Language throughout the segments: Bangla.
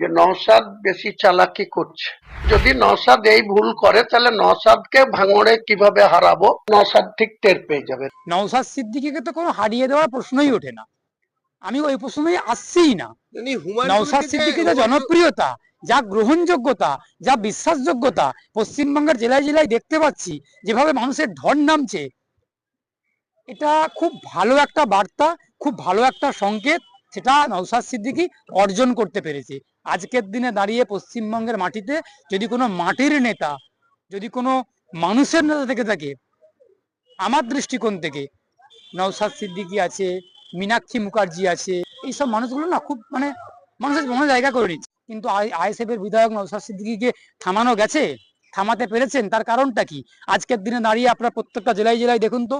যে নওশাদ বেশি চালাকি করছে। যদি নওশাদ এই ভুল করে তাহলে নওশাদকে ভাঙড়ে কীভাবে হারাবো? নওশাদ ঠিক টের পেয়ে যাবে। নওসাদ সিদ্দিকিকে তো কোনো হারিয়ে দেওয়ার প্রশ্নই ওঠে না। আমি ওই প্রশ্নই আসছিই না। নওসাদ সিদ্দিকির যা জনপ্রিয়তা যা গ্রহণযোগ্যতা যা বিশ্বাসযোগ্যতা পশ্চিমবঙ্গের জেলায় জেলায় দেখতে পাচ্ছি যেভাবে মানুষের ঢল নামছে এটা খুব ভালো একটা বার্তা খুব ভালো একটা সংকেত সেটা নওসাদ সিদ্দিকি অর্জন করতে পেরেছে। আজকের দিনে দাঁড়িয়ে পশ্চিমবঙ্গের মাটিতে যদি কোনো মাটির নেতা, যদি কোনো মানুষের নেতা থেকে থাকে, আমার দৃষ্টিকোণ থেকে নওসাদ সিদ্দিকি আছে, মীনাক্ষী মুখার্জি আছে, এইসব মানুষগুলো না খুব মানে মানুষের মনে জায়গা করে নিচ্ছে। কিন্তু আইএসএফ এর বিধায়ক নওসাদ সিদ্দিকিকে থামানো গেছে? থামাতে পেরেছেন? তার কারণটা কি? আজকের দিনে দাঁড়িয়ে আপনার প্রত্যেকটা জেলায় জেলায় দেখুন তো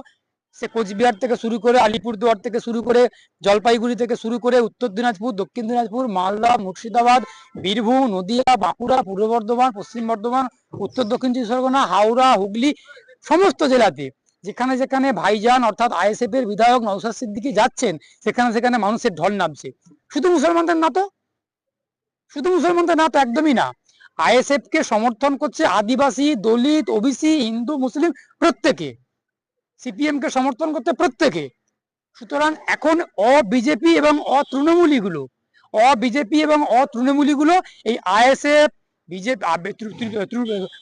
সে কোচবিহার থেকে শুরু করে আলিপুরদুয়ার থেকে শুরু করে জলপাইগুড়ি থেকে শুরু করে উত্তর দিনাজপুর, দক্ষিণ দিনাজপুর, মালদা, মুর্শিদাবাদ, বীরভূম, নদিয়া, বাঁকুড়া, পূর্ব বর্ধমান, পশ্চিম বর্ধমান, উত্তর দক্ষিণ চব্বিশ পরগনা হাওড়া, হুগলি সমস্ত জেলাতে। যেখানে যেখানে ভাইজান অর্থাৎ আইএসএফ এর বিধায়ক নৌসাদ সিদ্দিকি যাচ্ছেন, সেখানে সেখানে মানুষের ঢল নামছে। শুধু মুসলমানদের না তো? শুধু মুসলমানদের না তো একদমই না। আইএসএফ কে সমর্থন করছে আদিবাসী, দলিত, ওবিসি, হিন্দু, মুসলিম প্রত্যেকে। সিপিএম কে সমর্থন করতে প্রত্যেকে। সুতরাং এখন অ বিজেপি এবং অতৃণমূলী গুলো অ বিজেপি এবং অতৃণমূলী গুলো এই ISF, BJP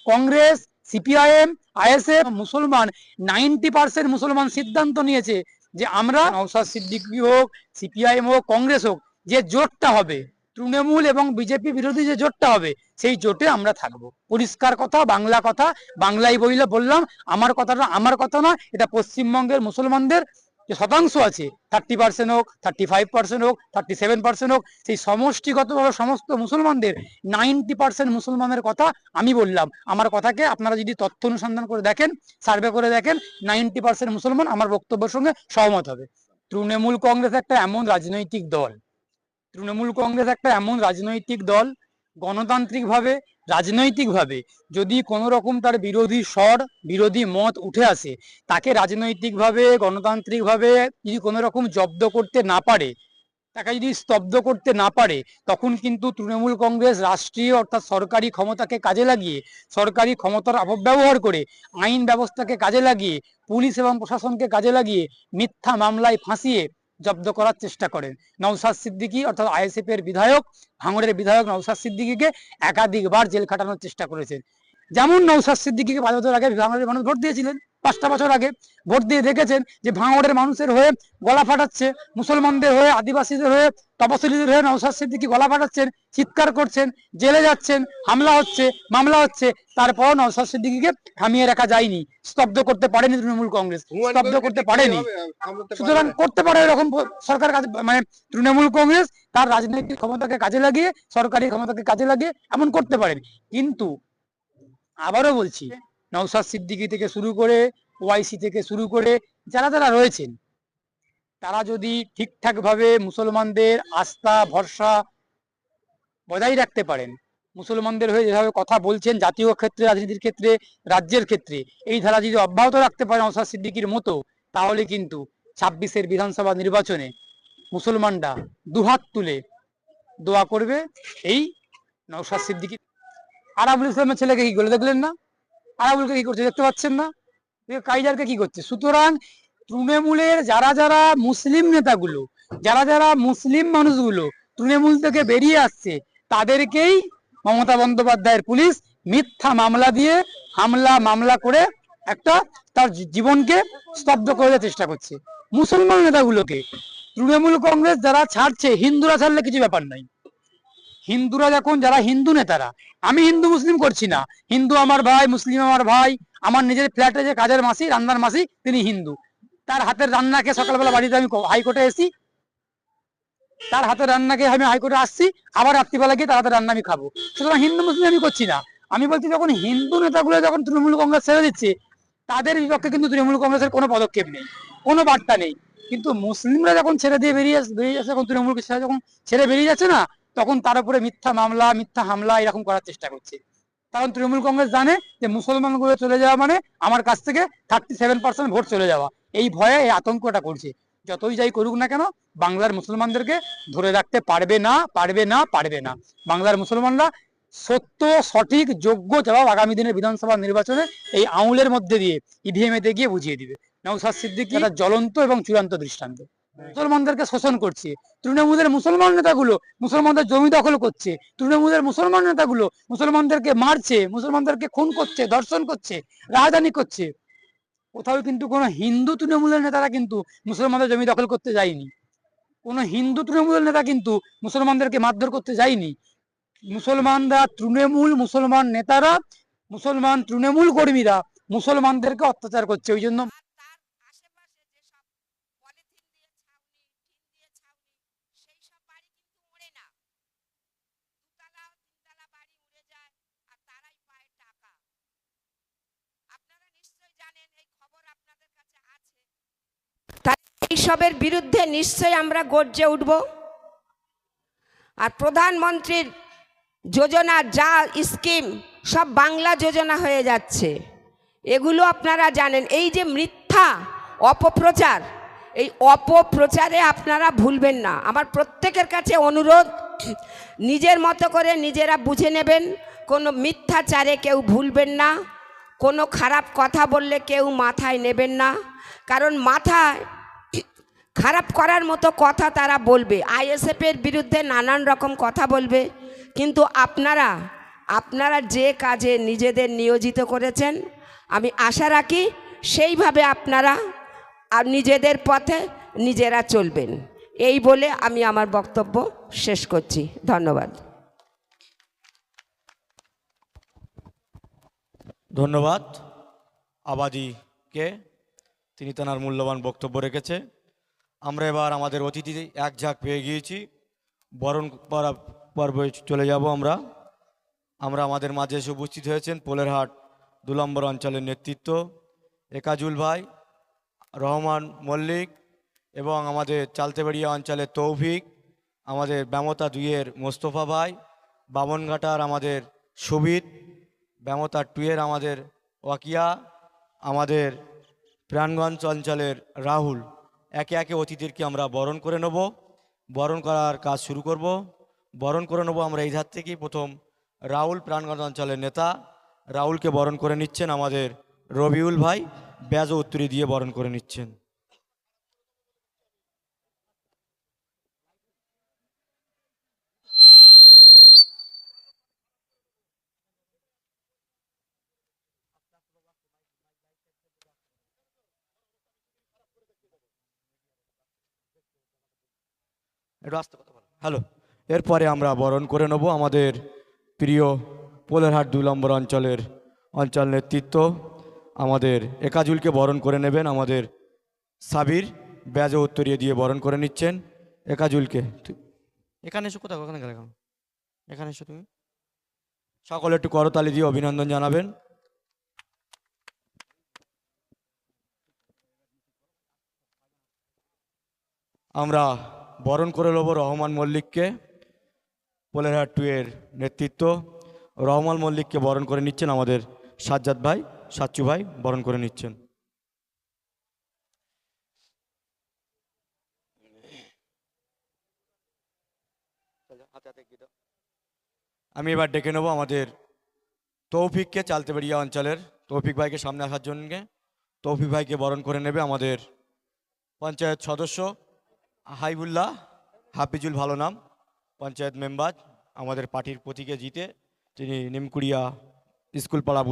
Congress, CPIM, ISF, মুসলমান, নাইনটি পার্সেন্ট মুসলমান সিদ্ধান্ত নিয়েছে যে আমরা নওসাদ সিদ্দিকী হোক, সিপিআইএম হোক, কংগ্রেস হোক, যে জোটটা হবে তৃণমূল এবং বিজেপি বিরোধী যে জোটটা হবে, সেই জোটে আমরা থাকব। পরিষ্কার কথা, বাংলা কথা, বাংলায় বইলে বললাম, আমার কথাটা আমার কথা না এটা পশ্চিমবঙ্গের মুসলমানদের যে শতাংশ আছে থার্টি পার্সেন্ট হোক থার্টি ফাইভ পার্সেন্ট হোক থার্টি সেভেন পার্সেন্ট হোক, সেই সমষ্টিগতভাবে সমস্ত মুসলমানদের নাইনটি পার্সেন্ট মুসলমানের কথা আমি বললাম। আমার কথাকে আপনারা যদি তথ্য অনুসন্ধান করে দেখেন, সার্ভে করে দেখেন নাইনটি পার্সেন্ট মুসলমান আমার বক্তব্যের সঙ্গে সহমত হবে। তৃণমূল কংগ্রেস একটা এমন রাজনৈতিক দল তৃণমূল কংগ্রেস একটা এমন রাজনৈতিক দল, গণতান্ত্রিকভাবে, রাজনৈতিকভাবে যদি কোনো রকম তার বিরোধী স্বর, বিরোধী মত উঠে আসে, তাকে রাজনৈতিকভাবে, গণতান্ত্রিকভাবে যদি কোনো রকম জব্দ করতে না পারে, তাকে যদি স্তব্ধ করতে না পারে, তখন কিন্তু তৃণমূল কংগ্রেস রাষ্ট্রীয় অর্থাৎ সরকারি ক্ষমতাকে কাজে লাগিয়ে, সরকারি ক্ষমতার অপব্যবহার করে, আইন ব্যবস্থাকে কাজে লাগিয়ে, পুলিশ এবং প্রশাসনকে কাজে লাগিয়ে মিথ্যা মামলায় ফাঁসিয়ে জব্দ করার চেষ্টা করেন। নওসাদ সিদ্দিকি অর্থাৎ আইএসএফ এর বিধায়ক, ভাঙড়ের বিধায়ক নওসাদ সিদ্দিকীকে একাধিকবার জেল খাটানোর চেষ্টা করেছেন। যেমন নৌসাদ সিদ্দিকীকে পাঁচ বছর আগে ভাঙড়ের মানুষ ভোট দিয়েছিলেন। পাঁচটা বছর আগে ভোট দিয়ে দেখেছেন যে ভাঙড়ের মানুষের হয়ে গলা ফাটাচ্ছে মুসলমানদের হয়ে আদিবাসীদের হয়ে তপশিলীদের হয়ে নওসাদ সিদ্দিকী গলা ফাটাচ্ছেন চিৎকার করছেন জেলে যাচ্ছেন হামলা হচ্ছে মামলা হচ্ছে তারপর নওসাদ সিদ্দিকীকে থামিয়ে রাখা যায়নি স্তব্ধ করতে পারেনি তৃণমূল কংগ্রেস স্তব্ধ করতে পারেনি। সুতরাং করতে পারে এরকম সরকার কাজে মানে তৃণমূল কংগ্রেস তার রাজনৈতিক ক্ষমতাকে কাজে লাগিয়ে সরকারি ক্ষমতাকে কাজে লাগিয়ে এমন করতে পারেন। কিন্তু আবারও বলছি নওসাদ সিদ্দিকী থেকে শুরু করে ওয়াইসি থেকে শুরু করে যারা যারা রয়েছেন, তারা যদি ঠিকঠাকভাবে মুসলমানদের আস্থা, ভরসা বজায় রাখতে পারেন, মুসলমানদের হয়ে যেভাবে কথা বলছেন, জাতীয় ক্ষেত্রে, রাজনীতির ক্ষেত্রে, রাজ্যের ক্ষেত্রে, এই ধারা যদি অব্যাহত রাখতে পারেন নওসাদ সিদ্দিকীর মতো, তাহলে কিন্তু ছাব্বিশের বিধানসভা নির্বাচনে মুসলমানরা দুহাত তুলে দোয়া করবে এই নওশাদ সিদ্দিকি। আরাবুল ইসলামের ছেলেকে কি করে দেখলেন না? আরাবুলকে কি করছে দেখতে পাচ্ছেন না? কাইজারকে কি করছে? সুতরাং তৃণমূলের যারা যারা মুসলিম নেতাগুলো, যারা যারা মুসলিম মানুষগুলো তৃণমূল থেকে বেরিয়ে আসছে, তাদেরকেই মমতা বন্দ্যোপাধ্যায়ের পুলিশ মিথ্যা মামলা দিয়ে হামলা মামলা করে একটা তার জীবনকে স্তব্ধ করে চেষ্টা করছে। মুসলমান নেতাগুলোকে, তৃণমূল কংগ্রেস যারা ছাড়ছে, হিন্দুরা ছাড়লে কিছু ব্যাপার নাই। হিন্দুরা যখন, যারা হিন্দু নেতারা, আমি হিন্দু মুসলিম করছি না। হিন্দু আমার ভাই, মুসলিম আমার ভাই, আমার নিজের ফ্ল্যাটে যে কাজের মাসি, রান্নার মাসি, তিনি হিন্দু। তার হাতের রান্নাকে সকালবেলা বাড়িতে আমি হাইকোর্টে এসি তার হাতের রান্নাকে আমি হাইকোর্টে আসছি। আবার রাত্রিবেলা গিয়ে তার হাতের রান্না আমি খাব। সুতরাং হিন্দু, মুসলিম আমি করছি না। আমি বলছি, যখন হিন্দু নেতাগুলো যখন তৃণমূল কংগ্রেস ছেড়ে দিচ্ছে, তাদের বিপক্ষে কিন্তু তৃণমূল কংগ্রেসের কোনো পদক্ষেপ নেই, কোনো বার্তা নেই। কিন্তু মুসলিমরা যখন ছেড়ে দিয়ে বেরিয়ে বেরিয়ে যাচ্ছে যখন তৃণমূল যখন ছেড়ে বেরিয়ে যাচ্ছে না তখন তার উপরে মিথ্যা মামলা মিথ্যা হামলা এরকম করার চেষ্টা করছে। কারণ তৃণমূল কংগ্রেস জানে যে মুসলমানগুলো চলে যাওয়া মানে আমার কাছ থেকে থার্টি সেভেন পার্সেন্ট ভোট চলে যাওয়া। এই ভয়ে এই আতঙ্কটা করছে। যতই যাই করুক না কেন বাংলার মুসলমানদেরকে ধরে রাখতে পারবে না পারবে না পারবে না। বাংলার মুসলমানরা সত্য সঠিক যোগ্য জবাব আগামী দিনের বিধানসভা নির্বাচনে এই আঙুলের মধ্যে দিয়ে ইভিএম এতে গিয়ে বুঝিয়ে দিবে। নৌসাদ সিদ্দিকী জ্বলন্ত এবং চূড়ান্ত দৃষ্টান্ত। মুসলমানদেরকে শোষণ করছে। তৃণমূলের মুসলমান নেতাগুলো মুসলমানদের জমি দখল করছে। তৃণমূলের মুসলমান নেতাগুলো মুসলমানদেরকে মারছে, মুসলমানদেরকে খুন করছে, ধর্ষণ করছে, রাজধানী করছে। কোথাও কিন্তু কোনো হিন্দু তৃণমূলের নেতারা কিন্তু মুসলমানদের জমি দখল করতে যায়নি। কোনো হিন্দু তৃণমূলের নেতা কিন্তু মুসলমানদেরকে মারধর করতে যায়নি। মুসলমানরা তৃণমূল মুসলমান নেতারা, মুসলমান তৃণমূল কর্মীরা মুসলমানদেরকে অত্যাচার করছে। ওই জন্য আর তার আশেপাশে যেসব পলিথিন দিয়ে ছাউনি টিন দিয়ে ছাউনি সেই সব বাড়ি কিন্তু ওড়ে না দুতলা তিনতলা বাড়ি উড়ে যায় আর তারাই পায় টাকা আপনারা নিশ্চয়ই জানেন এই খবর আপনাদের কাছে আছে তাই এইসবের বিরুদ্ধে নিশ্চয়ই আমরা গর্জে উঠব। আর প্রধানমন্ত্রীর যোজনা, যা স্কিম, সব বাংলা যোজনা হয়ে যাচ্ছে। এগুলো আপনারা জানেন। এই যে মিথ্যা অপপ্রচার, এই অপপ্রচারে আপনারা ভুলবেন না। আমার প্রত্যেকের কাছে অনুরোধ, নিজের মতো করে নিজেরা বুঝে নেবেন, কোনো মিথ্যাচারে কেউ ভুলবেন না, কোনো খারাপ কথা বললে কেউ মাথায় নেবেন না। কারণ মাথায় খারাপ করার মতো কথা তারা বলবে। আইএসএফের বিরুদ্ধে নানান রকম কথা বলবে। কিন্তু আপনারা আপনারা যে কাজে নিজেদের নিয়োজিত করেছেন, আমি আশা রাখি সেইভাবে আপনারা নিজেদের পথে নিজেরা চলবেন। এই বলে আমি আমার বক্তব্য শেষ করছি। ধন্যবাদ। ধন্যবাদ। আবাদিকে তিনি তেনার মূল্যবান বক্তব্য রেখেছে। আমরা এবার আমাদের অতিথি এক ঝাঁক পেয়ে গিয়েছি। বরণ করা পর্বে চলে যাব আমরা। আমরা আমাদের মাঝে এসে উপস্থিত হয়েছেন পোলেরহাট দু নম্বর অঞ্চলের নেতৃত্ব, একাজুল ভাই, রহমান মল্লিক এবং আমাদের চালতেবাড়িয়া অঞ্চলের তৌফিক, আমাদের ব্যামতা দুইয়ের মোস্তফা ভাই, বামনঘাটার আমাদের সুবিদ ব্যামতা টুয়ের আমাদের ওয়াকিয়া, আমাদের প্রাণগঞ্জ অঞ্চলের রাহুল। একে একে অতিথিদেরকে আমরা বরণ করে নেব। বরণ করার কাজ শুরু করব। বরণ করে নেব আমরা এই ধার থেকেই। প্রথম রাহুল প্রাণগঞ্জ অঞ্চলের নেতা রাহুলকে বরণ করে নিচ্ছেন আমাদের রবিউল ভাই। ব্যাজ উত্তরি দিয়ে বরণ করে নিচ্ছেন। একটু আস্তে কথা বলো। হ্যালো এরপরে আমরা বরণ করে নেব আমাদের প্রিয় পোলেরহাট দুই নম্বর অঞ্চলের অঞ্চল নেতৃত্ব। আমাদের একাজুলকে বরণ করে নেবেন আমাদের সাবির। ব্যাজে উত্তরিয়ে দিয়ে বরণ করে নিচ্ছেন। একাজুলকে এখানে এসো কোথাও ওখানে গেলে এখানে এসো তুমি। সকলে একটু করতালি দিয়ে অভিনন্দন জানাবেন। আমরা বরণ করে নেব রহমান মল্লিককে, পোলেরহাট টু এর নেতৃত্ব। রহমান মল্লিককে বরণ করে নিচ্ছেন আমাদের সাজ্জাদ ভাই, সাচ্চু ভাই, বরণ করে নিচ্ছেন। আমি এবার ডেকে নেব আমাদের তৌফিককে চালতে চালতেবেড়িয়া অঞ্চলের, তৌফিক ভাইকে সামনে আসার জন্য। তৌফিক ভাইকে বরণ করে নেবে আমাদের পঞ্চায়েত সদস্য হাইবুল্লাহ হাফিজুল ভালো নাম পঞ্চায়েত মেম্বার আমাদের পার্টির প্রতীকে জিতে তিনি নিমকুড়িয়া স্কুল পাড়া